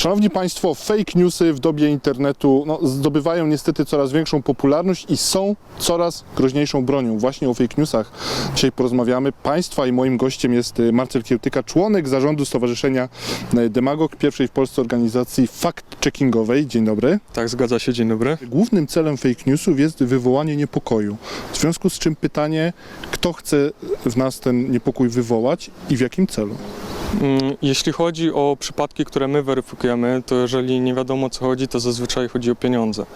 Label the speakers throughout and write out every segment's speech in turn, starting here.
Speaker 1: Szanowni Państwo, fake newsy w dobie internetu no, zdobywają niestety coraz większą popularność i są coraz groźniejszą bronią. Właśnie o fake newsach dzisiaj porozmawiamy. Państwa i moim gościem jest y, Marcel Kiełtyka, członek zarządu Stowarzyszenia y, Demagog, pierwszej w Polsce organizacji fact-checkingowej. Dzień dobry.
Speaker 2: Tak, zgadza się, dzień dobry.
Speaker 1: Głównym celem fake newsów jest wywołanie niepokoju. W związku z czym pytanie, kto chce w nas ten niepokój wywołać i w jakim celu?
Speaker 2: Mm, Jeśli chodzi o przypadki, które my weryfikujemy, to jeżeli nie wiadomo o co chodzi, to zazwyczaj chodzi o pieniądze.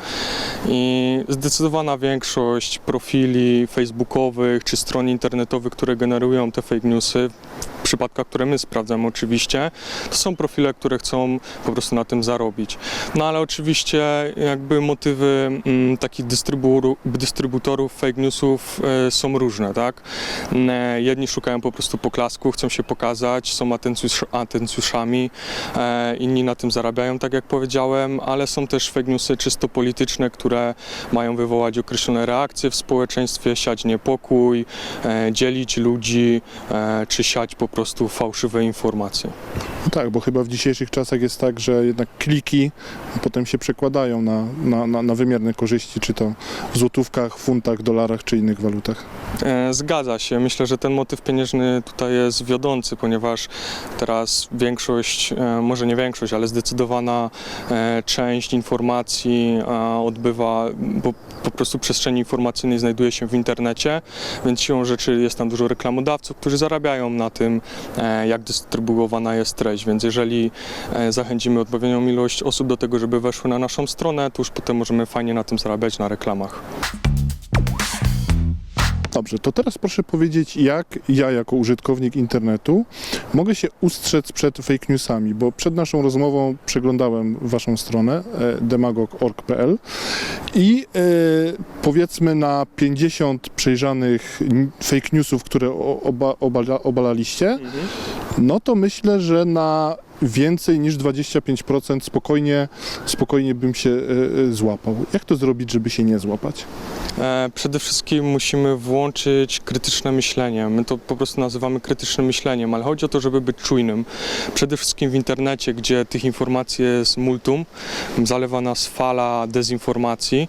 Speaker 2: I zdecydowana większość profili facebookowych czy stron internetowych, które generują te fake newsy, przypadkach, które my sprawdzamy oczywiście, to są profile, które chcą po prostu na tym zarobić. No ale oczywiście jakby motywy mm, takich dystrybu- dystrybutorów fake newsów e, są różne, tak? E, Jedni szukają po prostu poklasku, chcą się pokazać, są atencjusz, atencjuszami, e, inni na tym zarabiają, tak jak powiedziałem, ale są też fake newsy czysto polityczne, które mają wywołać określone reakcje w społeczeństwie, siać niepokój, e, dzielić ludzi, e, czy siać po prostu fałszywe informacje.
Speaker 1: No tak, bo chyba w dzisiejszych czasach jest tak, że jednak kliki potem się przekładają na, na, na, na wymierne korzyści, czy to w złotówkach, funtach, dolarach, czy innych walutach.
Speaker 2: E, Zgadza się. Myślę, że ten motyw pieniężny tutaj jest wiodący, ponieważ teraz większość, e, może nie większość, ale zdecydowana e, część informacji e, odbywa, bo po prostu przestrzeni informacyjnej znajduje się w internecie, więc siłą rzeczy jest tam dużo reklamodawców, którzy zarabiają na tym, e, jak dystrybuowana jest treść. Więc jeżeli e, zachęcimy odpowiednią ilość osób do tego, żeby weszły na naszą stronę, to już potem możemy fajnie na tym zarabiać na reklamach.
Speaker 1: Dobrze, to teraz proszę powiedzieć, jak ja jako użytkownik internetu mogę się ustrzec przed fake newsami, bo przed naszą rozmową przeglądałem waszą stronę e, demagog.org.pl i e, powiedzmy na 50 przejrzanych fake newsów, które oba, obala, obalaliście, no to myślę, że na więcej niż 25% spokojnie, spokojnie bym się e, e, złapał. Jak to zrobić, żeby się nie złapać?
Speaker 2: E, Przede wszystkim musimy włączyć krytyczne myślenie. My to po prostu nazywamy krytycznym myśleniem, ale chodzi o to, żeby być czujnym. Przede wszystkim w internecie, gdzie tych informacji jest multum, zalewa nas fala dezinformacji.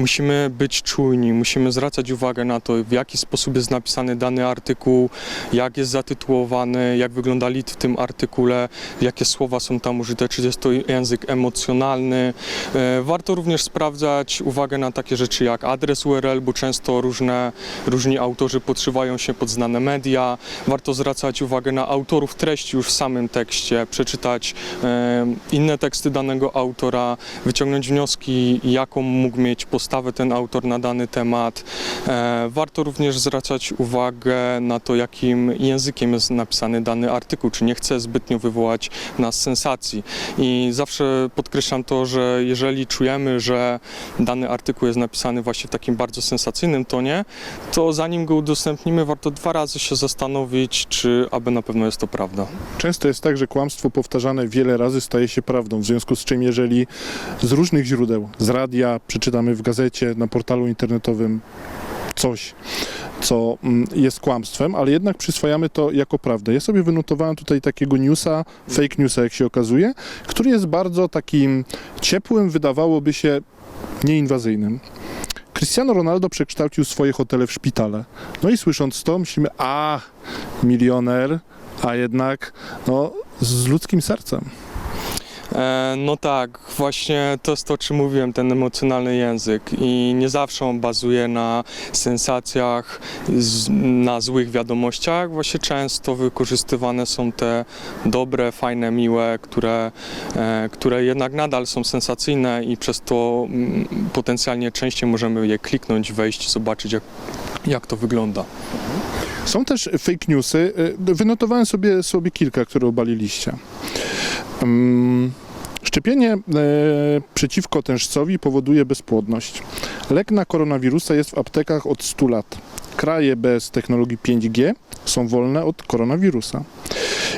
Speaker 2: Musimy być czujni, musimy zwracać uwagę na to, w jaki sposób jest napisany dany artykuł, jak jest zatytułowany, jak wygląda lit w tym artykule, jakie słowa są tam użyte, czy jest to język emocjonalny. E, Warto również sprawdzać uwagę na takie rzeczy jak adres URL, bo często różne, różni autorzy podszywają się pod znane media. Warto zwracać uwagę na autorów treści już w samym tekście, przeczytać e, inne teksty danego autora, wyciągnąć wnioski, jaką mógł mieć postawę ten autor na dany temat. E, Warto również zwracać uwagę na to, jakim językiem jest napisany dany artykuł, czy nie chce zbytnio wywołać nas sensacji. I zawsze podkreślam to, że jeżeli czujemy, że dany artykuł jest napisany właśnie w takim bardzo sensacyjnym tonie, to zanim go udostępnimy, warto dwa razy się zastanowić, czy aby na pewno jest to prawda.
Speaker 1: Często jest tak, że kłamstwo powtarzane wiele razy staje się prawdą, w związku z czym jeżeli z różnych źródeł, z radia, przeczytamy w gazecie, na portalu internetowym coś, co mm, jest kłamstwem, ale jednak przyswajamy to jako prawdę. Ja sobie wynotowałem tutaj takiego newsa, fake newsa jak się okazuje, który jest bardzo takim ciepłym, wydawałoby się nieinwazyjnym. Cristiano Ronaldo przekształcił swoje hotele w szpitale. No i słysząc to, myślimy, a milioner, a jednak no, z ludzkim sercem.
Speaker 2: E, No tak, właśnie to jest to, o czym mówiłem, ten emocjonalny język i nie zawsze on bazuje na sensacjach, na złych wiadomościach. Właśnie często wykorzystywane są te dobre, fajne, miłe, które, e, które jednak nadal są sensacyjne i przez to mm, potencjalnie częściej możemy je kliknąć, wejść, zobaczyć jak, jak to wygląda.
Speaker 1: Są też fake newsy. y, Wynotowałem sobie, sobie kilka, które obaliliście. Mm, Szczepienie e, przeciwko tężcowi powoduje bezpłodność. Lek na koronawirusa jest w aptekach od 100 lat. Kraje bez technologii 5G są wolne od koronawirusa.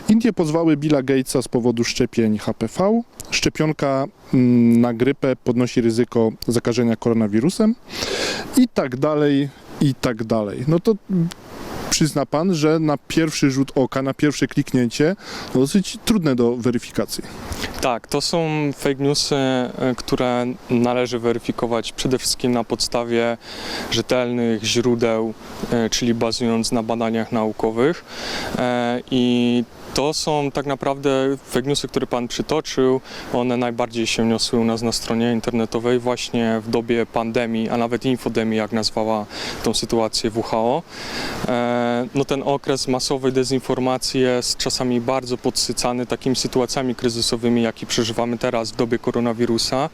Speaker 1: Indie pozwały Billa Gatesa z powodu szczepień HPV. Szczepionka mm, na grypę podnosi ryzyko zakażenia koronawirusem i tak dalej, i tak dalej. No to przyzna pan, że na pierwszy rzut oka, na pierwsze kliknięcie no dosyć trudne do weryfikacji.
Speaker 2: Tak, to są fake newsy, e, które należy weryfikować przede wszystkim na podstawie rzetelnych źródeł, e, czyli bazując na badaniach naukowych. E, I to są tak naprawdę newsy, które Pan przytoczył. One najbardziej się niosły u nas na stronie internetowej właśnie w dobie pandemii, a nawet infodemii, jak nazwała tą sytuację WHO. E, No ten okres masowej dezinformacji jest czasami bardzo podsycany takimi sytuacjami kryzysowymi, jaki przeżywamy teraz w dobie koronawirusa.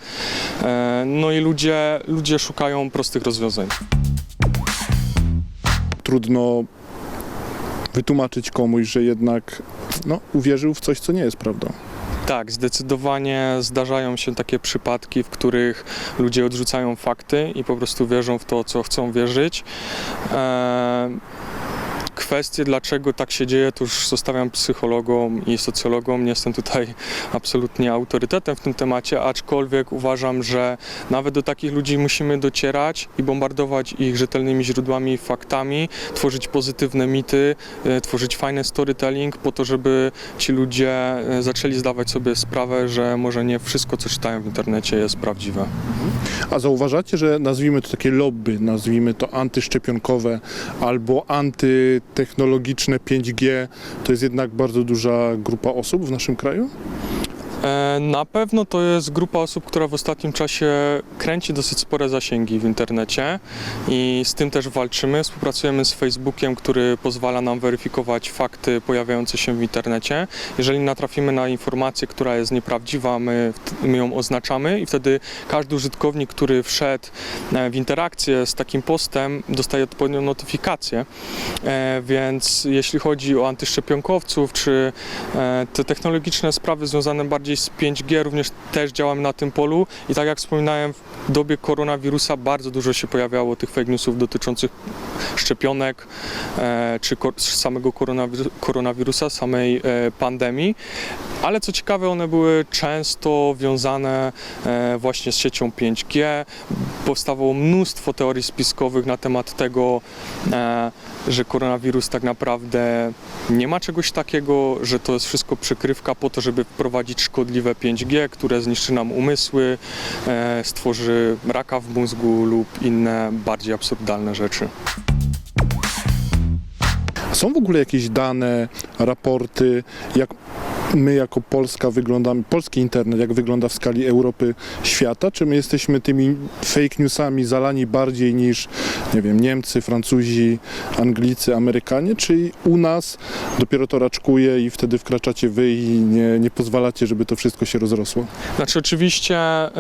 Speaker 2: E, No i ludzie, ludzie szukają prostych rozwiązań.
Speaker 1: Trudno wytłumaczyć komuś, że jednak no, uwierzył w coś, co nie jest prawdą.
Speaker 2: Tak, zdecydowanie zdarzają się takie przypadki, w których ludzie odrzucają fakty i po prostu wierzą w to, co chcą wierzyć. E, Kwestie, dlaczego tak się dzieje, to już zostawiam psychologom i socjologom. Nie jestem tutaj absolutnie autorytetem w tym temacie, aczkolwiek uważam, że nawet do takich ludzi musimy docierać i bombardować ich rzetelnymi źródłami faktami, tworzyć pozytywne mity, e, tworzyć fajny storytelling po to, żeby ci ludzie e, zaczęli zdawać sobie sprawę, że może nie wszystko, co czytają w internecie jest prawdziwe.
Speaker 1: A zauważacie, że nazwijmy to takie lobby, nazwijmy to antyszczepionkowe albo antytechnologiczne 5G, to jest jednak bardzo duża grupa osób w naszym kraju?
Speaker 2: E, Na pewno to jest grupa osób, która w ostatnim czasie kręci dosyć spore zasięgi w internecie i z tym też walczymy. Współpracujemy z Facebookiem, który pozwala nam weryfikować fakty pojawiające się w internecie. Jeżeli natrafimy na informację, która jest nieprawdziwa, my, my ją oznaczamy i wtedy każdy użytkownik, który wszedł e, w interakcję z takim postem, dostaje odpowiednią notyfikację. E, Więc jeśli chodzi o antyszczepionkowców, czy te technologiczne sprawy związane bardziej z 5G, również też działamy na tym polu. I tak jak wspominałem, w dobie koronawirusa bardzo dużo się pojawiało tych fake newsów dotyczących szczepionek, e, czy samego koronawir- koronawirusa, samej e, pandemii, ale co ciekawe, one były często wiązane e, właśnie z siecią 5G. Powstawało mnóstwo teorii spiskowych na temat tego, że koronawirus tak naprawdę nie ma czegoś takiego, że to jest wszystko przykrywka po to, żeby wprowadzić szkodliwe 5G, które zniszczy nam umysły, stworzy raka w mózgu lub inne bardziej absurdalne rzeczy.
Speaker 1: Są w ogóle jakieś dane, raporty, jak my jako Polska wyglądamy, polski internet, jak wygląda w skali Europy, świata? Czy my jesteśmy tymi fake newsami zalani bardziej niż, nie wiem, Niemcy, Francuzi, Anglicy, Amerykanie? Czy u nas dopiero to raczkuje i wtedy wkraczacie wy i nie, nie pozwalacie, żeby to wszystko się rozrosło?
Speaker 2: Znaczy oczywiście e,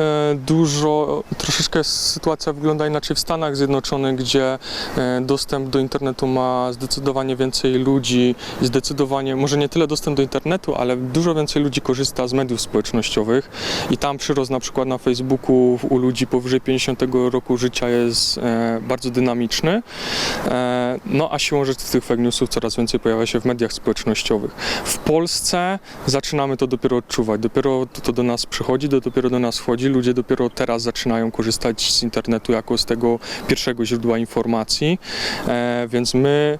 Speaker 2: dużo, troszeczkę sytuacja wygląda inaczej w Stanach Zjednoczonych, gdzie e, dostęp do internetu ma zdecydowanie więcej ludzi i zdecydowanie, może nie tyle dostęp do internetu, ale dużo więcej ludzi korzysta z mediów społecznościowych i tam przyrost na przykład na Facebooku u ludzi powyżej 50 roku życia jest e, bardzo dynamiczny. E, no a siłą rzeczy tych fake newsów coraz więcej pojawia się w mediach społecznościowych. W Polsce zaczynamy to dopiero odczuwać. Dopiero to, do nas przychodzi, to dopiero do nas wchodzi. Ludzie dopiero teraz zaczynają korzystać z internetu jako z tego pierwszego źródła informacji. E, więc my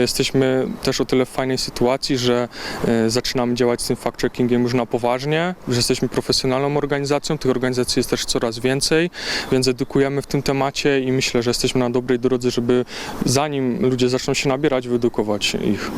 Speaker 2: jesteśmy też o tyle w fajnej sytuacji, że zaczynamy działać z tym fact-checkingiem już na poważnie, że jesteśmy profesjonalną organizacją. Tych organizacji jest też coraz więcej, więc edukujemy w tym temacie i myślę, że jesteśmy na dobrej drodze, żeby zanim ludzie zaczną się nabierać, wyedukować ich.